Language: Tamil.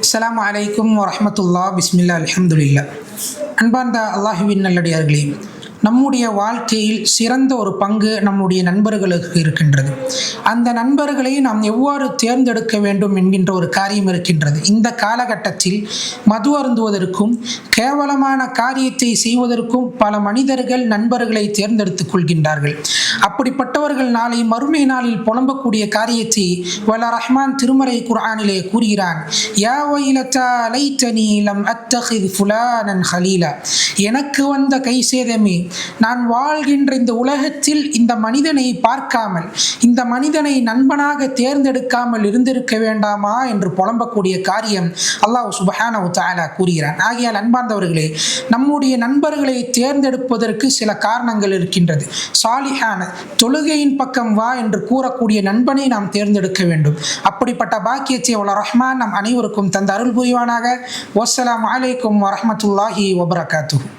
அஸ்ஸலாமு அலைக்கும் வரஹ்மத்துல்லா பிஸ்மில்லா அல்ஹம்துலில்லா அன்பார்ந்த அல்லாஹுவின் நல்லடியார்களே நம்முடைய வாழ்க்கையில் சிறந்த ஒரு பங்கு நம்முடைய நண்பர்களுக்கு இருக்கின்றது. அந்த நண்பர்களை நாம் எவ்வாறு தேர்ந்தெடுக்க வேண்டும் என்கின்ற ஒரு காரியம் இருக்கின்றது. இந்த காலகட்டத்தில் மது அருந்துவதற்கும் கேவலமான காரியத்தை செய்வதற்கும் பல மனிதர்கள் நண்பர்களை தேர்ந்தெடுத்துக் கொள்கின்றார்கள். அப்படிப்பட்டவர்கள் நாளை மறுமை நாளில் புலம்பக்கூடிய காரியத்தை வல ரஹ்மான் திருமறை குரானிலே கூறுகிறான் யா வைலத்தா லைத்தனி லம் அத்தஹித் ஃபுலானன் ஹலீலா. எனக்கு வந்த கை சேதமே நான் வாழ்கின்ற இந்த உலகத்தில் இந்த மனிதனை பார்க்காமல் இந்த மனிதனை நண்பனாக தேர்ந்தெடுக்காமல் இருந்திருக்க வேண்டாமா என்று புலம்பக்கூடிய காரியம் அல்லாஹ் சுபஹான தஆலா கூறுகிறான். ஆகையால் அன்பார்ந்தவர்களே நம்முடைய நண்பர்களை தேர்ந்தெடுப்பதற்கு சில காரணங்கள் இருக்கின்றது. சாலிஹான தொழுகையின் பக்கம் வா என்று கூறக்கூடிய நண்பனை நாம் தேர்ந்தெடுக்க வேண்டும். அப்படிப்பட்ட பாக்கியத்தை உள்ள ரஹ்மான் நம் அனைவருக்கும் தந்த அருள் புரிவானாக. வசலாம் அலைக்கும் வரமத்துல்லாஹி வபரகாத்து